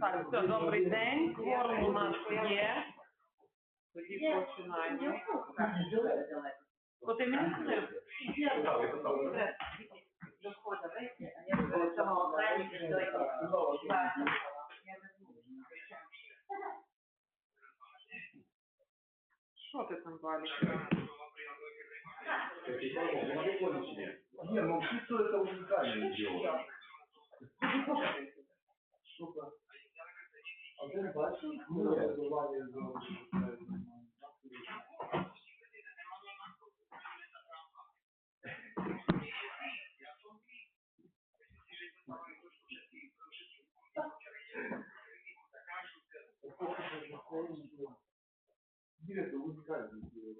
Так, все, добрий день. Форум у нас є. Тоді починаємо. Хто ти мені сказав? Що ти там валиш? Не, ну птицу это уникальное дело. Штука. А ты бачишь? Нет, желание Нет, это уникальное дело.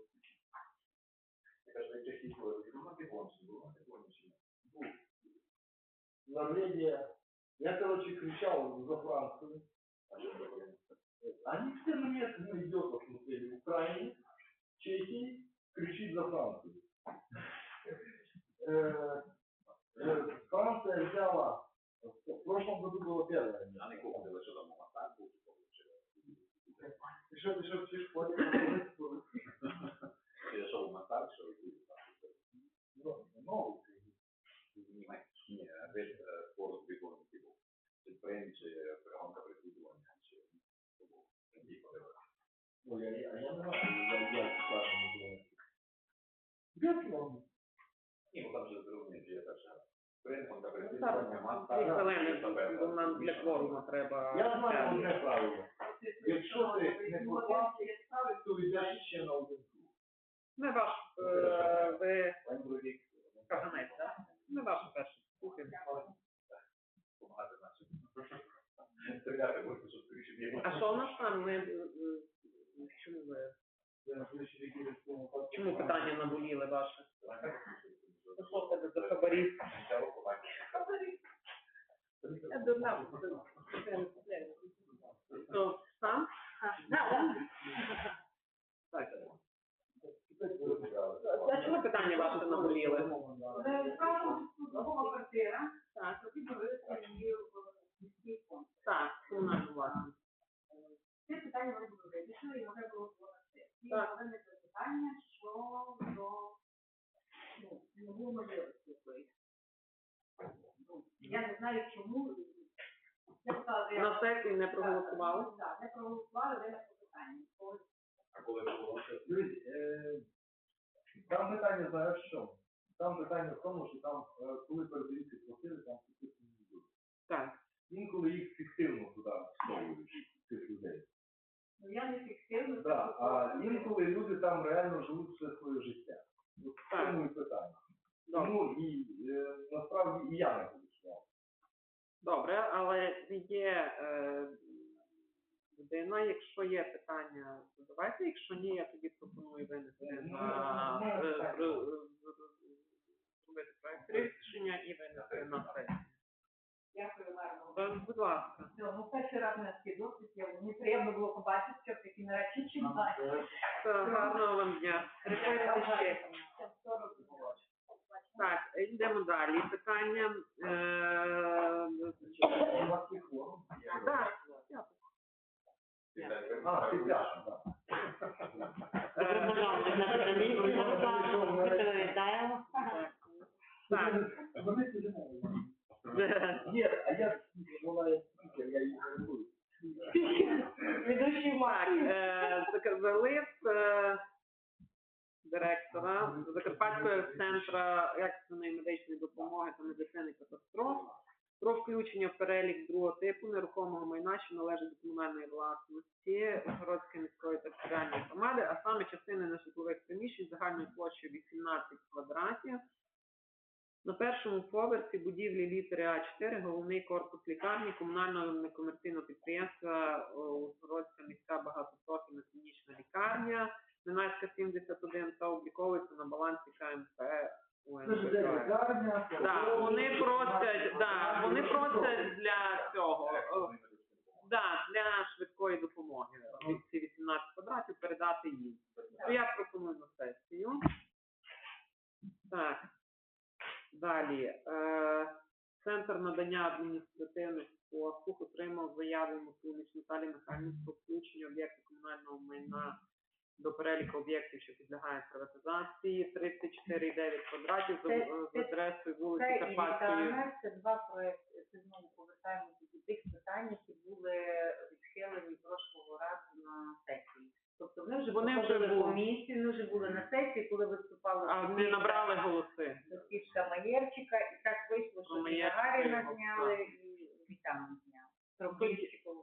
Норвегия. Я, короче, кричал за Францию. Они все мне ну, идиотов смотрели. Украине, Чехии кричит за Францию. Э, э, Франция взяла, в прошлом году было первое место. И что, ты что, все школе? Ну, для треба. Я знаю одне правило. Якщо ти не попав, то йдеш ще на один круг. Не ваш, е, ви каганець, так? Не ваш перший кухень. А що у нас там? Ми, е, е, чому ви? Чому питання наболіли ваше? Ну, Що в тебе за хабарі? Я дурна. Хто сам? Так. А чому питання ваше наболіли? квартира, Так, тоді дивилися її в міський фонд. так, у нас власне. Ці питання вони були вирішені, і вони було створити. І Так. виникло питання, що до ну, не було можливості якоїсь. Ну, я не знаю, чому. Я сказала, я- На сесії не проголосували? Так, не проголосували, виникло питання. Ось. Дивись, е, там питання в чому? Там питання в тому, що там, е, коли передають квартири, там підписані люди. Так. Інколи їх фіктивно туди всовують, цих людей. Ну, я не фіксирую. Да, а інколи люди там реально живуть все своє життя. От в цьому і питання. Тому і е, насправді і я не голосував. Добре, але є е, людина, якщо є питання, задавайте, якщо ні, я тоді пропоную винести на е, е, е, зробити проект рішення і винести на сесію. Дякую, Марно. Е, Будь ласка. Все, ну перший раз на такий досвід, я мені приємно було побачити, що такі нарешті чимає. Все, гарного вам дня. Приходьте ще. Так, йдемо далі. Питання. Е, У є так, А, так. Ні, а я була спікер, я її регулюю. Ведучий Так, е, зак- лист е, директора Закарпатського центру екстреної медичної допомоги та медицини катастроф про включення в перелік другого типу нерухомого майна, що належить до комунальної власності Ужгородської міської територіальної громади, а саме частини нежитлових приміщень загальною площею 18 квадратів. На першому поверсі будівлі літери А4 головний корпус лікарні комунального некомерційного підприємства о, Ужгородська міська багатопрофільна клінічна лікарня, Минайська 71 та обліковується на балансі КМП лікарня. Да, вони просять, да, вони просять для цього, е, да, для швидкої допомоги. Ці 18 квадратів передати їм. То я пропоную на сесію. Так. Далі. Е, Центр надання адміністративних послуг, підтримав заяву Микулич Наталі Михайлівни про включення об'єкту комунального майна до переліку об'єктів, що підлягають приватизації, 34,9 квадратів за, Це- з це- адресою вулиці Це і Карпатської. ВКНР, це два проекти. Це знову повертаємося до тих питань, які були відхилені прошлого разу на сесії. Тобто вони вже Вони вже були. комісію, вони вже були на сесії, коли виступали А не набрали голоси. Софійська Маєрчика, і так вийшло, що і Маєрчика Гагаріна зняли, і Вітану зняли.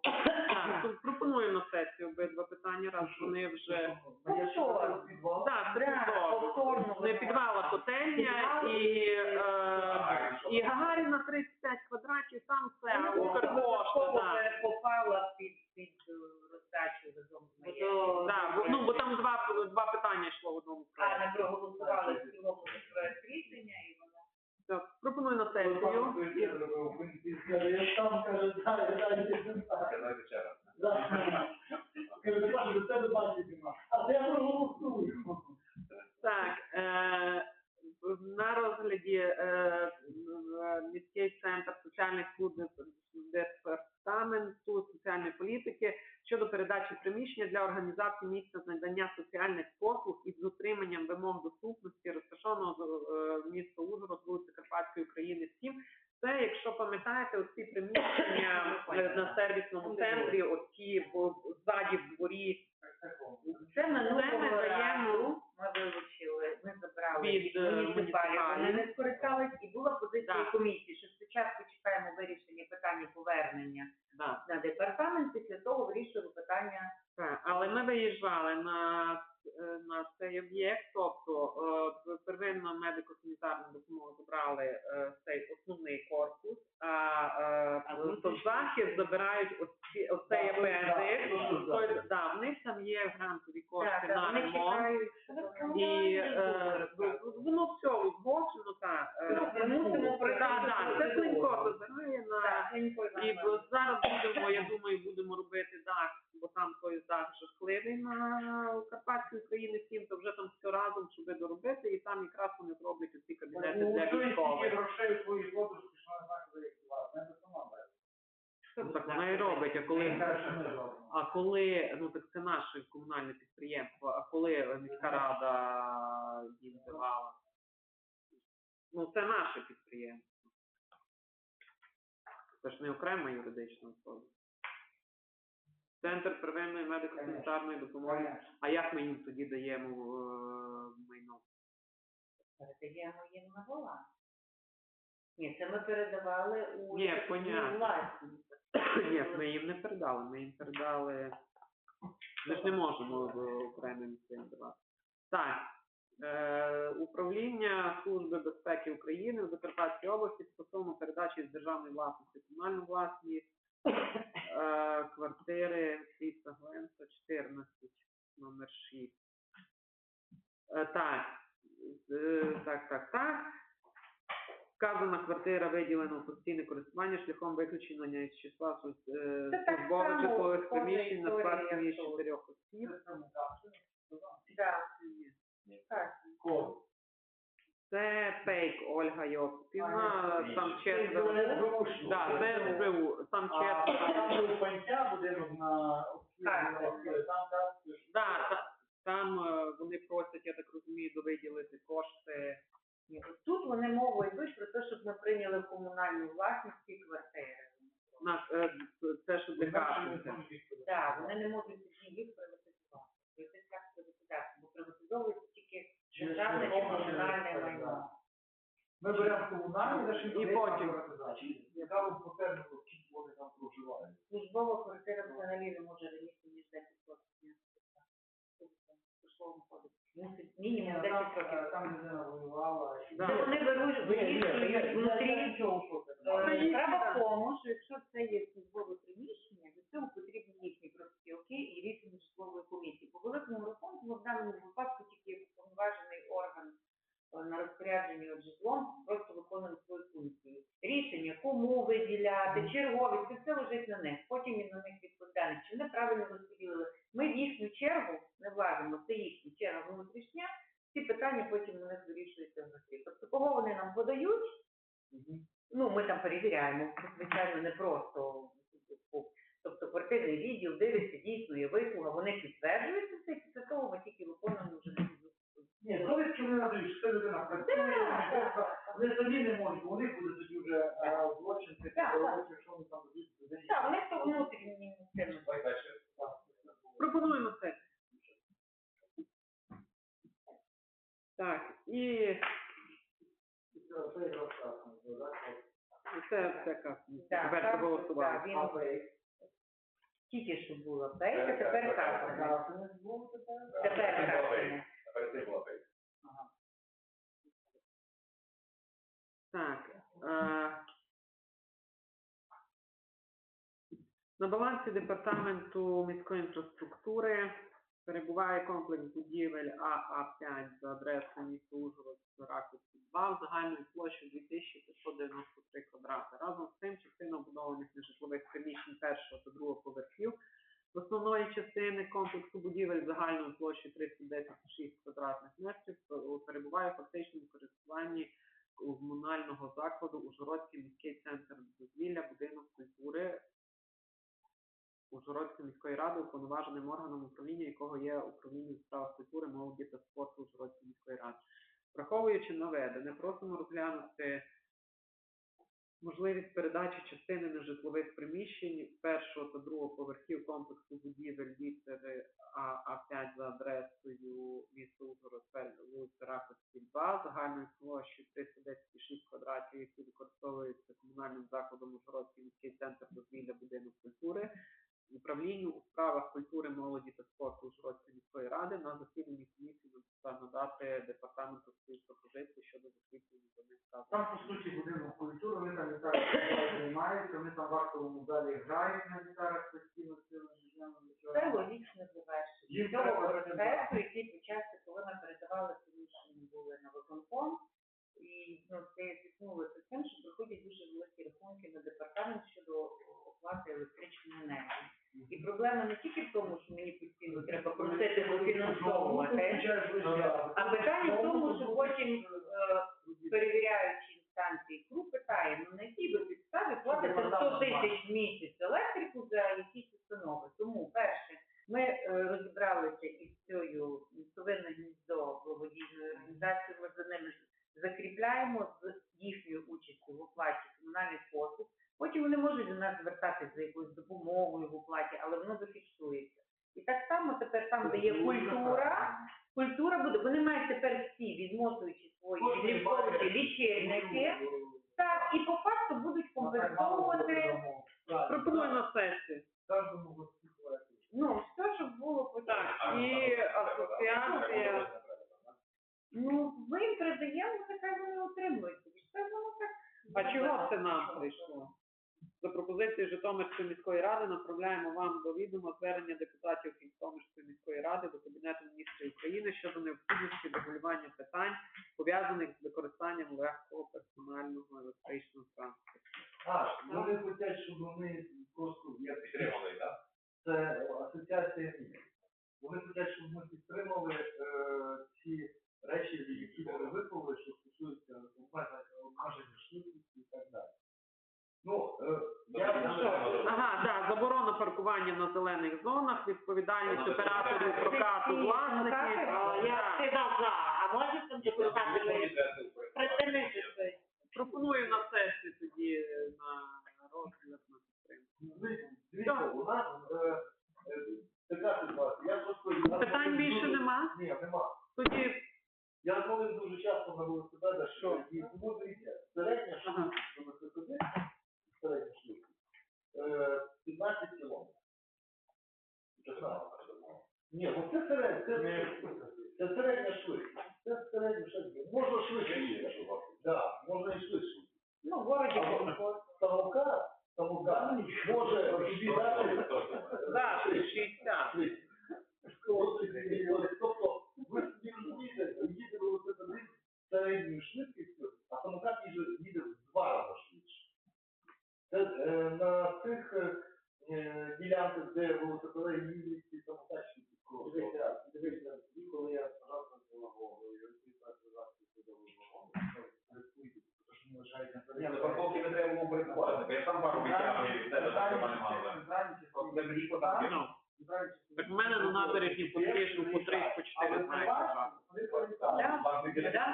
Так, тут пропоную на сесію обидва питання, раз вони вже так, Да, повторно. не підвала котельня і, і Гагаріна 35 квадратів, там це Укрпошта, попала під, під роздачу разом з бо- ну, бо там два, два питання йшло в одному А не проголосували в цілому проєкт рішення, і вона Так, пропоную на сесію. пан Кузьмін зробив, він- він каже, я сам, каже, «Дай, дай, дай, дай». Давайте ще раз. Да. Каже, «Ти бачиш, до тебе бачить нема». А я проголосую. Так, е, на розгляді е, в- міський центр соціальних служб департаменту соціальної політики щодо передачі приміщення для організації місця з надання соціальних послуг із дотриманням вимог доступності, розташованого е, міста Ужгород, вулиці Карпатської України 7. Це, якщо пам'ятаєте, оці приміщення е, на сервісному центрі, оці ззаді в дворі. Це минулого Це ми даємо ми вилучили, ми забрали від, від е, муніципалів, вони не скористались, і була позиція комісії, що спочатку чекаємо вирішення питання повернення Да. на департамент, після того вирішуємо питання Так, але ми виїжджали на, е, на цей об'єкт, тобто е, первинно медико-санітарну допомогу забрали е, цей основний корпус, а, е, то захід забирають оці, оцей Так, апендик. Той- да, в них там є грантові кошти Так, на вони ремонт. чекають. І е, воно все узгоджено, так. е, Ми мусимо пройти Так, так, це процедуру. Клинько забирає на Так, це ніколи і зараз будемо, я думаю, будемо робити дах, бо там той дах жахливий на Карпатській Україні 7, то вже там все разом, щоб доробити, і там якраз вони зроблять оці кабінети для Стільки військових. грошей у своїй що не знаю, куди їх класти. Це сама. Ну, Так вона і робить, а коли, а коли, ну так це наше комунальне підприємство, а коли міська рада їм давала? Ну це наше підприємство. Це ж не окрема юридична особа. Центр первинної медико-санітарної допомоги. А як ми їм тоді даємо е, майно? Передаємо їм на баланс. Ні, це ми передавали у Ні, понятно. власність. Ні, ми їм не передали, ми їм передали. Ми ж не можемо в окремим цим давати. Так. Е, управління Служби безпеки України в Закарпатській області стосовно передачі з державної власності комунальну власність е, квартири Фріса Гленса 14, номер 6. Е, так. Так, так, так. Вказана квартира виділена у постійне користування шляхом виключення із числа службових житлових приміщень на складі чотирьох осіб. Так. Це фейк Ольга Йосипівна, там четверо. Да, це СБУ, там А четверо. там був панця будинок на там так, Да, там е, вони просять, я так розумію, довиділити кошти. Тут вони мову йдуть про те, щоб ми прийняли комунальну власність ці квартири. На, е, це що для кашенця. Так, вони не можуть їх приватизувати. Це так приватизація, бо приватизовується тільки державне чи комунальне майно. Ми беремо комунальне рішення І потім. Цікаво по терміну, скільки вони там проживають. Службова квартира взагалі не може раніше, ніж 10 років. Мінімум 10 років. Там людина воювала. Це вони беруть вирішують внутрі. нічого, що ти. Е, Це їх, Справа так. в тому, що якщо це є службове приміщення, до цього потрібні їхні профспілки і рішення житлової комісії. По великому рахунку, в даному випадку тільки як уповноважений орган е, на розпорядженні от житлом просто виконує свої функції. Рішення, кому виділяти, черговість, це все лежить на них. Потім він на них відповідальний. Чи вони правильно розподілили? Ми в їхню чергу не влазимо, це їхня черга внутрішня. Ці питання потім у них вирішуються внутрі. Тобто, кого вони нам подають, Мгм. Ну, ми там перевіряємо, звичайно, не просто зв'язку. Тобто партийний відділ дивиться, дійсно є вислуга, це, і після того ми тільки виконуємо вже на Ні, довідки не надають, що ця людина працює, вони просто- вони самі не можуть, бо у них буде тоді вже е, злочин, це Так, так. якщо вони там дадуть. Так, вони то внутрішні цим. Пропонуємо це. Так, і Це ну, це все як Так, тепер так, проголосували. так, він- ви? Тільки що була пейка, тепер касане. Зараз у нас було таке? Тепер касане. Так. Е, на балансі департаменту міської інфраструктури перебуває комплекс будівель АА5 за адресою міста Ужгород, Раківський 2 загальною площею 2593 квадрати. Разом з цим частина обудованих нежитлових приміщень першого та другого поверхів основної частини комплексу будівель загальною площею 310,6 квадратних метрів е, перебуває в фактичному користуванні комунального закладу Ужгородський міський центр дозвілля, будинок культури Ужгородської міської ради, уповноваженим органом управління, якого є управління у справах культури, молоді та спорту Ужгородської міської ради. Враховуючи наведене, просимо розглянути можливість передачі частини нежитлових приміщень першого та другого поверхів комплексу будівель літери АА5 за адресою місто Ужгород, вулиця Раковський, 2, загальною площею 310,6 квадратів, які використовуються комунальним закладом Ужгородський міський центр дозвілля будинок культури, управлінню у справах культури, молоді та спорту Ужгородської міської ради на засіданні комісії надати департаменту свої пропозиції щодо закріплення за них Там, по суті, будинок культури, вони там гітарою займаються, вони там в актовому залі грають на гітарах постійно цілим життям. Це логічне завершення цього процесу, який почався, коли ми передавали приміщення були на виконком. І ну, це зіткнулося з тим, що приходять дуже великі рахунки на департамент щодо оплати електричної енергії. І проблема не тільки в тому, що мені постійно треба просити дофінансовувати, а питання в тому, що потім е, перевіряючи інстанції КРУ питає, ну на якій ви підставі платите 100 тисяч в місяць електрику за якісь установи. Тому, перше, ми е, розібралися із цією місцевинне гніздо благодійною організацією, ми за ними закріпляємо з їхньою участю в оплаті комунальних послуг. Потім вони можуть до нас звертатися за якоюсь допомогою в оплаті, але воно зафіксується. І так само тепер там, де є культура, культура буде, вони мають тепер всі, відмотуючи свої відліковувати лічильники, так, і по факту будуть компенсовувати, Пропоную на сесію. Ну, все, щоб було Так, і асоціація. Ну, ми їм передаємо, нехай вони отримують. А чого це нам прийшло? За пропозицією Житомирської міської ради направляємо вам до відома звернення депутатів Житомирської міської ради до Кабінету міністрів України щодо необхідності регулювання питань, пов'язаних з використанням легкого персонального електричного транспорту. А, вони хочуть, щоб ми просто я підтримали, так? Це асоціація міст. Вони хочуть, щоб ми підтримали е, ці речі, які вони висловили, що стосуються обмеження швидкості і так далі. Ну, е, я Ага, так, заборона паркування на зелених зонах, відповідальність операторів прокату власників. Я всегда за, а можете там депутати припинити це? Пропоную на сесію тоді е, на розгляд на підтримку. Ви- Дивіться, у нас е, е, така ситуація. Я просто я Питань коли більше дуже- нема? Ні, нема. Тоді Я коли дуже часто на велосипедах, Що? і тому дивіться, середня Ага. швидкість, що ви сидите, середня швидкість, е, 15 кілометрів. Ні, ну це середня, це, це середня швидкість. Це середня швидкість. Можна швидше. Так, можна і швидше. Ну, в городі А комфорт. Самокат, самокат може тобі дати за 60. Gracias.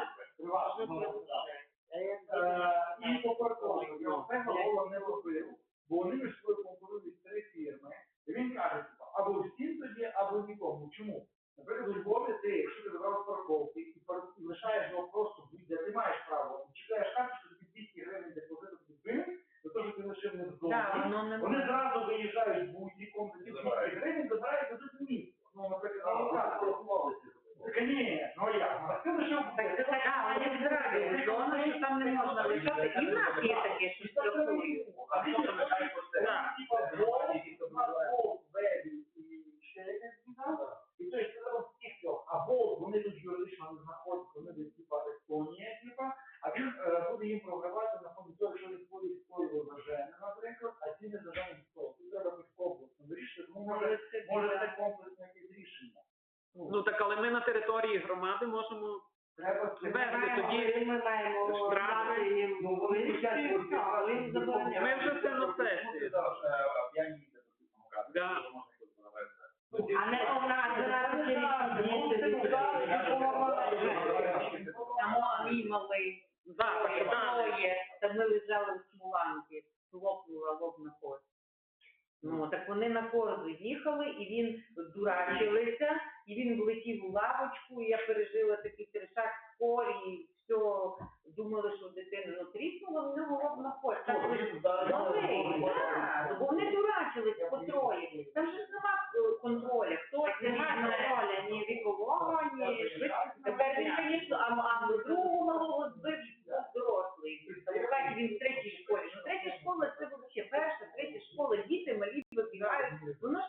громади можемо Треба тоді ми штрафи. Ми вже це на сесії. А не одна зараз Тому мімали. Так, так. Та ми лежали у Смоланці, лопнула лоб на кость. Ну, так вони на корзу їхали, і він дурачили школи, діти малі вибігають. Воно ж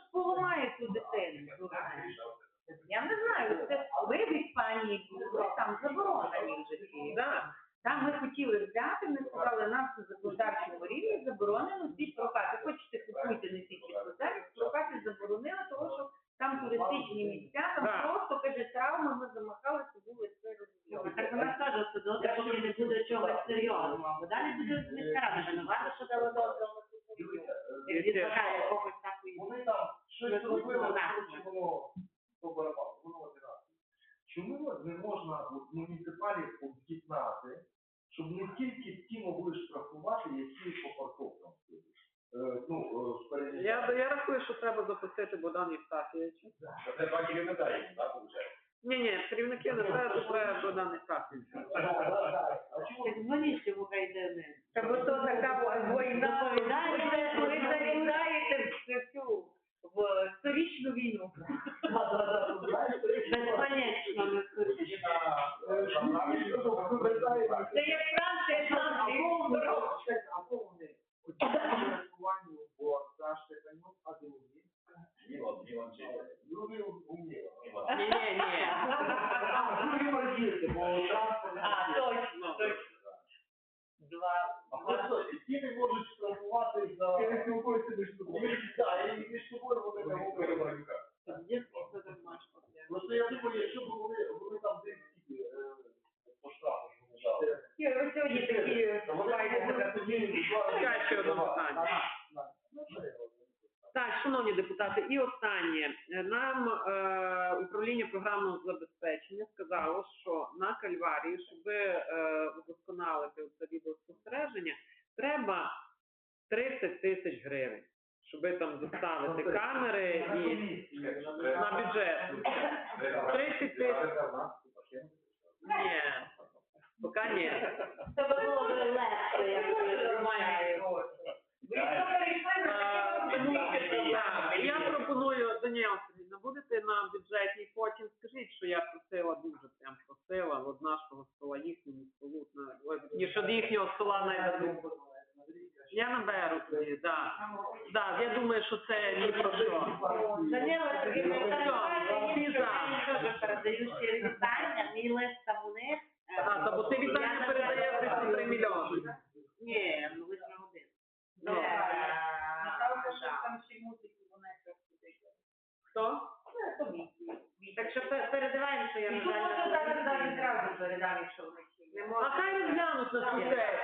можна в муніципалі об'єднати, щоб не тільки ті могли штрафувати, які по парковкам ну, Я, я рахую, що треба запросити Богдан Євстафійовича. Це два керівника є, так, виходить? Ні, ні, керівники не треба, добре Богдан Євстафійович. Журналістів України. Та бо то така війна, ви залізаєте в в сторічну війну. Безконечно ну, не сторічну. Це як Франція, Франція. А повне учаснування в Саші а ти умів? Міло, Міло, Міло. Юрій. Ні, ні, ні. Юрій умів. на кальварії, щоб вдосконалити е, це відеоспостереження, треба 30 тисяч гривень, щоб там доставити камери і на бюджет. 30 тисяч. Ні, поки ні. Це було б легко. якби немає. Е, ну, я пропоную, Даніелці, будете на бюджетній потім, скажіть, що я просила дуже прям просила від нашого стола, їхнього столу, ніж від їхнього стола найдадуть. Я наберу тоді, так. Да. Я думаю, що це ні про що. Данила, Сергій, всі за. Розглянуть на цю